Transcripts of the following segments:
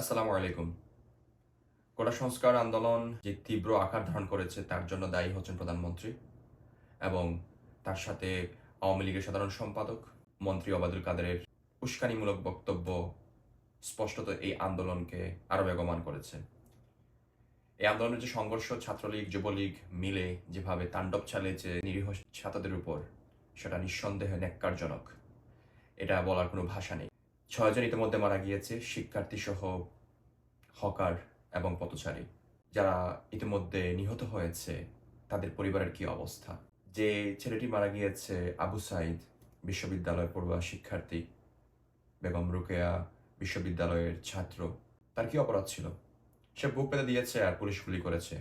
আসসালামু আলাইকুম। কোটা সংস্কার আন্দোলন যে তীব্র আকার ধারণ করেছে, তার জন্য দায়ী হচ্ছেন প্রধানমন্ত্রী এবং তার সাথে আওয়ামী লীগের সাধারণ সম্পাদক মন্ত্রী ওবায়দুল কাদেরের উস্কানিমূলক বক্তব্য স্পষ্টত এই আন্দোলনকে আরও বেগমান করেছে। এই আন্দোলনের যে সংঘর্ষ, ছাত্রলীগ, যুবলীগ মিলে যেভাবে তাণ্ডব চালিয়েছে নিরীহ ছাত্রদের উপর, সেটা নিঃসন্দেহে ন্যাক্কারজনক। এটা বলার কোনো ভাষা নেই। ছয়জন ইতিমধ্যে মারা গিয়েছে শিক্ষার্থী সহ হকার এবং পথচারী। যারা ইতিমধ্যে নিহত হয়েছে, তাদের পরিবারের কি অবস্থা? যে ছেলেটি মারা গিয়েছে আবু সাইদ বিশ্ববিদ্যালয় পড়ুয়া শিক্ষার্থী বেগম রুকেয়া বিশ্ববিদ্যালয়ের ছাত্র, তার কি অপরাধ ছিল? সে বুক পেতে দিয়েছে আর পুলিশ গুলি করেছে।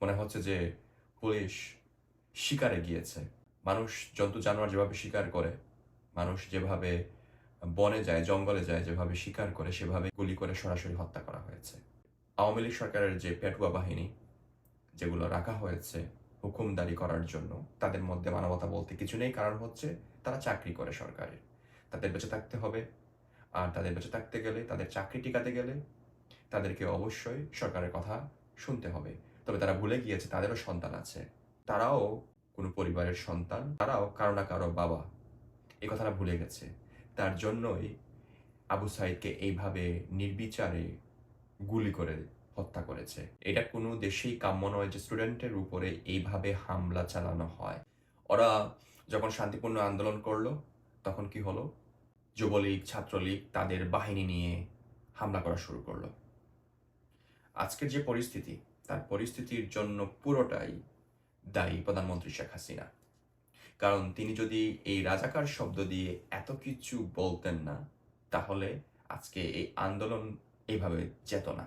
মনে হচ্ছে যে পুলিশ শিকারে গিয়েছে। মানুষ জন্তু জানোয়ার যেভাবে শিকার করে, মানুষ যেভাবে বনে যায়, জঙ্গলে যায়, যেভাবে শিকার করে সেভাবে গুলি করে সরাসরি হত্যা করা হয়েছে। আওয়ামী লীগ সরকারের যে পেটুয়া বাহিনী, যেগুলো রাখা হয়েছে হুকুমদারি করার জন্য, তাদের মধ্যে মানবতা বলতে কিছু নেই। কারণ হচ্ছে, তারা চাকরি করে সরকারের তাদের বেঁচে থাকতে হবে। আর তাদের বেঁচে থাকতে গেলে, তাদের চাকরি টিকাতে গেলে তাদেরকে অবশ্যই সরকারের কথা শুনতে হবে। তবে তারা ভুলে গিয়েছে, তাদেরও সন্তান আছে। তারাও কোনো পরিবারের সন্তান, তারাও কারও না কারও বাবা। এই কথাটা ভুলে গেছে। তার জন্যই আবু সাইদকে এইভাবে নির্বিচারে গুলি করে হত্যা করেছে। এটা কোনো দেশেই কাম্য নয় যে স্টুডেন্টের উপরে এইভাবে হামলা চালানো হয়। ওরা যখন শান্তিপূর্ণ আন্দোলন করল, তখন কি হলো? যুবলীগ, ছাত্রলীগ তাদের বাহিনী নিয়ে হামলা করা শুরু করল। আজকের যে পরিস্থিতি, তার পরিস্থিতির জন্য পুরোটাই দায়ী প্রধানমন্ত্রী শেখ হাসিনা। কারণ তিনি যদি এই রাজাকার শব্দ দিয়ে এত কিছু বলতেন না, তাহলে আজকে এই আন্দোলন এইভাবে যেত না।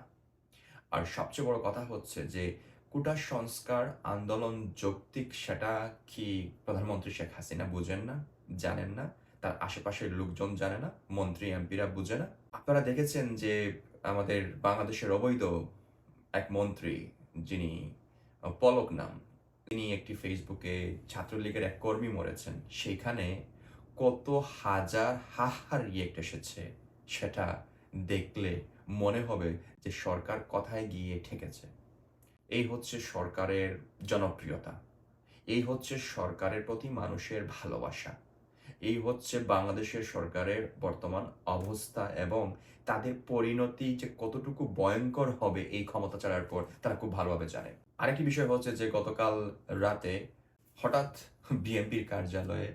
আর সবচেয়ে বড় কথা হচ্ছে যে, কুটা সংস্কার আন্দোলন যৌক্তিক সেটা কি প্রধানমন্ত্রী শেখ হাসিনা বুঝেন না, জানেন না, তার আশেপাশের লোকজন জানে না, মন্ত্রী, এমপিরা বুঝে না? আপনারা দেখেছেন যে, আমাদের বাংলাদেশের অবৈধ এক মন্ত্রী যিনি, পলক নাম তিনি একটি ফেসবুকে ছাত্রলীগের এক কর্মী মরেছেন। সেখানে কত হাজার হাহার রিয়েক্ট এসেছে, সেটা দেখলে মনে হবে যে সরকার কথায় গিয়ে ঠেকেছে। এই হচ্ছে সরকারের জনপ্রিয়তা। এই হচ্ছে সরকারের প্রতি মানুষের ভালোবাসা। এই হচ্ছে বাংলাদেশের সরকারের বর্তমান অবস্থা এবং তাদের পরিণতি যে কতটুকু ভয়ঙ্কর হবে এই ক্ষমতা ছাড়ার পর, তারা খুব ভালোভাবে জানে। আরেকটি বিষয় হচ্ছে যে গতকাল রাতে হঠাৎ বিএনপির কার্যালয়ে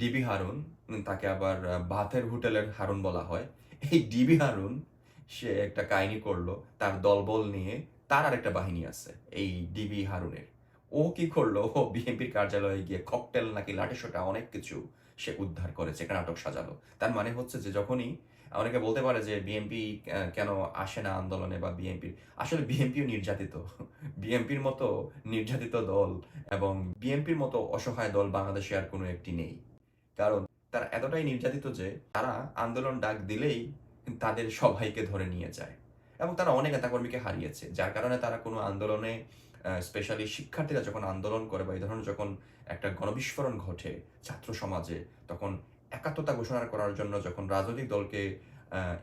ডিবি হারুন, তাকে আবার ভাতের হোটেলের হারুন বলা হয়। এই ডিবি হারুন, সে একটা কাহিনী করল, তার দলবল নিয়ে তার আরেকটা বাহিনী আছে, এই ডিবি হারুনের। ও কি করল? ও বিএনপির কার্যালয়ে গিয়ে ককটেল নাকি লাঠিসোটা, অনেক কিছু সে উদ্ধার করেছে, একটা নাটক সাজালো। তার মানে হচ্ছে যে যখনই অনেকে বলতে পারে যে বিএনপি কেন আসে না আন্দোলনে বা বিএনপির আসলে বিএনপিও নির্যাতিত। বিএনপির মতো নির্যাতিত দল এবং বিএনপির মতো অসহায় দল বাংলাদেশে আর কোনো একটি নেই। কারণ তারা এতটাই নির্যাতিত যে তারা আন্দোলন ডাক দিলেই তাদের সবাইকে ধরে নিয়ে যায় এবং তারা অনেক নেতাকর্মীকে হারিয়েছে। যার কারণে তারা কোনো আন্দোলনে স্পেশালি শিক্ষার্থীরা যখন আন্দোলন করে বা এই ধরনের যখন একটা গণবিস্ফোরণ ঘটে ছাত্র সমাজে, তখন একাত্মতা ঘোষণা করার জন্য যখন রাজনৈতিক দলকে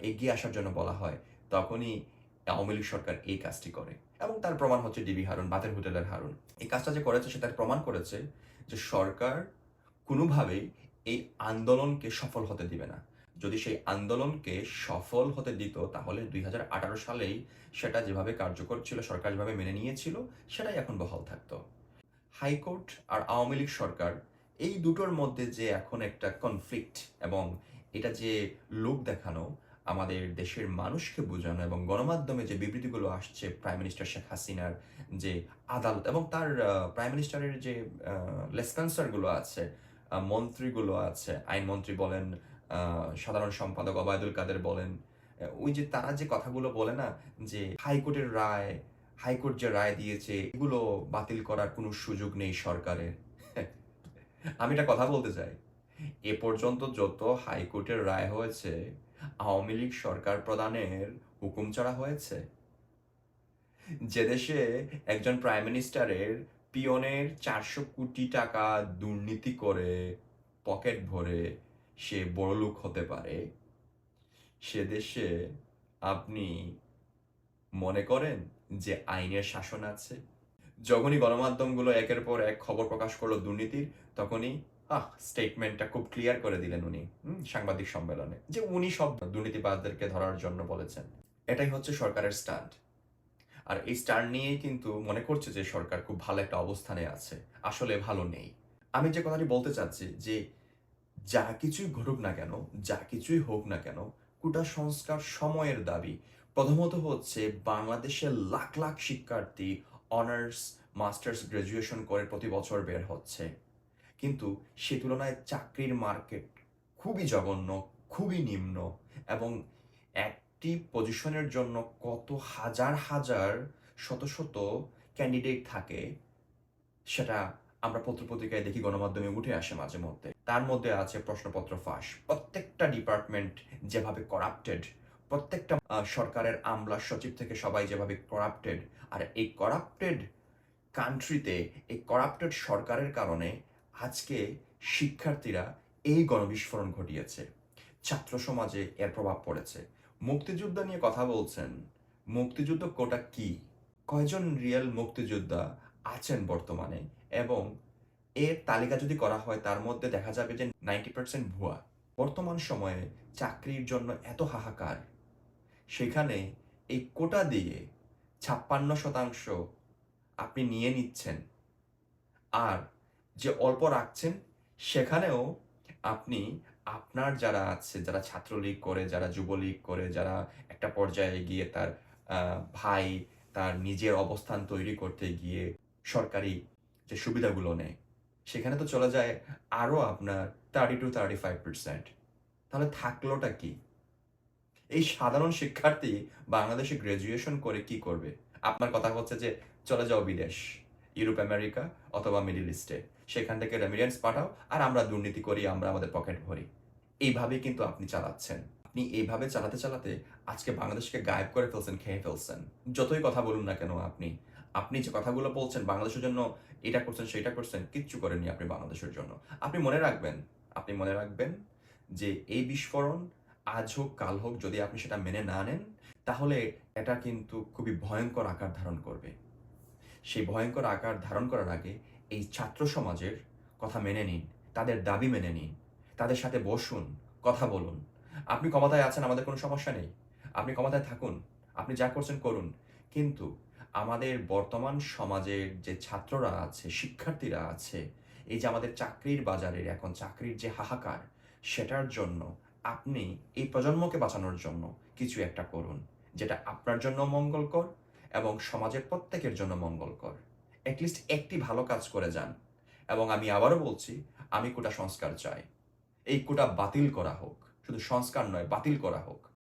এগিয়ে আসার জন্য বলা হয়, তখনই আওয়ামী লীগ সরকার এই কাজটি করে। এবং তার প্রমাণ হচ্ছে ডিবি হারুন, বাতের হোটেলের হারুন। এই কাজটা যে করেছে সেটা প্রমাণ করেছে যে সরকার কোনোভাবেই এই আন্দোলনকে সফল হতে দিবে না। যদি সেই আন্দোলনকে সফল হতে দিত, তাহলে দুই হাজার আঠারো সালেই সেটা যেভাবে কার্যকর ছিল, সরকার যেভাবে মেনে নিয়েছিল, সেটাই এখন বহাল থাকতো। হাইকোর্ট আর আওয়ামী লীগ সরকার এই দুটোর মধ্যে যে এখন একটা কনফ্লিক্ট এবং এটা যে লোক দেখানো, আমাদের দেশের মানুষকে বোঝানো এবং গণমাধ্যমে যে বিবৃতিগুলো আসছে প্রাইম মিনিস্টার শেখ হাসিনার যে আদালত এবং তার প্রাইম মিনিস্টারের যে লেসপেন্সারগুলো আছে মন্ত্রীগুলো আছে আইনমন্ত্রী বলেন সাধারণ সম্পাদক অবায়দুল কাদের বলেন ওই যে তারা যে কথাগুলো বলে না, যে হাইকোর্টের রায়, হাইকোর্ট যে রায় দিয়েছে, এগুলো বাতিল করার কোনো সুযোগ নেই সরকারের। আমি একটা কথা বলতে চাই। এ পর্যন্ত যত হাইকোর্টের রায় হয়েছে, আওয়ামী লীগ সরকার প্রদানের হুকুম চড়া হয়েছে। যে দেশে একজন প্রাইম মিনিস্টারের পিয়নের চারশো কোটি টাকা দুর্নীতি করে পকেট ভরে সে বড়লোক হতে পারে, সে দেশে আপনি মনে করেন যে আইনের শাসন আছে? যখনই গণমাধ্যমগুলো একের পর এক খবর প্রকাশ করল দুর্নীতির, তখনই, আহ স্টেটমেন্টটা খুব ক্লিয়ার করে দিলেন উনি সাংবাদিক সম্মেলনে, যে উনি সব দুর্নীতিবাজদেরকে ধরার জন্য বলেছেন। এটাই হচ্ছে সরকারের স্ট্যান্ড আর এই স্ট্যান্ড নিয়েই কিন্তু মনে করছে যে সরকার খুব ভালো একটা অবস্থানে আছে, আসলে ভালো নেই। আমি যে কথাটি বলতে চাচ্ছি, যে যা কিছুই ঘটুক না কেন, যা কিছুই হোক না কেন, কোটা সংস্কার সময়ের দাবি। প্রথমত হচ্ছে বাংলাদেশের লাখ লাখ শিক্ষার্থী অনার্স মাস্টার্স গ্রাজুয়েশন করে প্রতি বছর বের হচ্ছে। কিন্তু সে তুলনায় চাকরির মার্কেট খুবই জঘন্য, খুবই নিম্ন এবং একটি পজিশনের জন্য কত হাজার হাজার শত শত ক্যান্ডিডেট থাকে, সেটা আমরা পত্রপত্রিকায় দেখি, গণমাধ্যমে উঠে আসে মাঝে মধ্যে। তার মধ্যে আছে প্রশ্নপত্র ফাঁস। প্রত্যেকটা ডিপার্টমেন্ট যেভাবে করাপ্টেড প্রত্যেকটা সরকারের আমলা সচিব থেকে সবাই যেভাবে করাপ্টেড আর এই করাপ্টেড কান্ট্রিতে এই করাপ্টেড সরকারের কারণে আজকে শিক্ষার্থীরা এই গণবিস্ফোরণ ঘটিয়েছে। ছাত্র সমাজে এর প্রভাব পড়েছে। মুক্তিযোদ্ধা নিয়ে কথা বলছেন। মুক্তিযুদ্ধ কোটা কি? কয়জন রিয়েল মুক্তিযোদ্ধা আছেন বর্তমানে? এবং এর তালিকা যদি করা হয়, তার মধ্যে দেখা যাবে যে নাইনটি পার্সেন্ট ভুয়া। বর্তমান সময়ে চাকরির জন্য এত হাহাকার। সেখানে এই কোটা দিয়ে ছাপ্পান্ন শতাংশ আপনি নিয়ে নিচ্ছেন। আর যে অল্প রাখছেন, সেখানেও আপনি আপনার যারা আছে, যারা ছাত্রলীগ করে, যারা যুবলীগ করে, যারা একটা পর্যায়ে গিয়ে তার ভাই, তার নিজের অবস্থান তৈরি করতে গিয়ে সরকারি যে সুবিধাগুলো নেয়, সেখানে তো চলে যায় আরও আপনার thirty two thirty five percent তাহলে থাকলোটা কি? এই সাধারণ শিক্ষার্থী বাংলাদেশে গ্রাজুয়েশন করে কি করবে? আপনার কথা হচ্ছে যে চলে যাও বিদেশ ইউরোপ আমেরিকা অথবা মিডিল ইস্টে সেখান থেকে রেমিডেন্স পাঠাও আর আমরা দুর্নীতি করি, আমরা আমাদের পকেট ভরি। এইভাবেই কিন্তু আপনি চালাচ্ছেন। আপনি এইভাবে চালাতে চালাতে আজকে বাংলাদেশকে গায়েব করে ফেলছেন, খেয়ে ফেলছেন। যতই কথা বলুন না কেন আপনি আপনি যে কথাগুলো বলছেন, বাংলাদেশের জন্য এটা করছেন, সেটা করছেন, কিচ্ছু করেনি আপনি বাংলাদেশের জন্য। আপনি মনে রাখবেন, আপনি মনে রাখবেন যে এই বিস্ফোরণ আজ হোক, কাল হোক, যদি আপনি সেটা মেনে না নেন, তাহলে এটা কিন্তু খুবই ভয়ঙ্কর আকার ধারণ করবে। সেই ভয়ঙ্কর আকার ধারণ করার আগে এই ছাত্র সমাজের কথা মেনে নিন, তাদের দাবি মেনে নিন, তাদের সাথে বসুন, কথা বলুন। আপনি ক্ষমতায় আছেন, আমাদের কোনো সমস্যা নেই। আপনি ক্ষমতায় থাকুন, আপনি যা করছেন করুন। কিন্তু আমাদের বর্তমান সমাজের যে ছাত্ররা আছে, শিক্ষার্থীরা আছে, এই যে আমাদের চাকরির বাজারের এখন চাকরির যে হাহাকার, সেটার জন্য আপনি এই প্রজন্মকে বাঁচানোর জন্য কিছু একটা করুন, যেটা আপনার জন্য মঙ্গলকর এবং সমাজের প্রত্যেকের জন্য মঙ্গলকর। অ্যাটলিস্ট একটি ভালো কাজ করে যান এবং আমি আবারও বলছি, আমি কোটা সংস্কার চাই। এই কোটা বাতিল করা হোক, শুধু সংস্কার নয়, বাতিল করা হোক।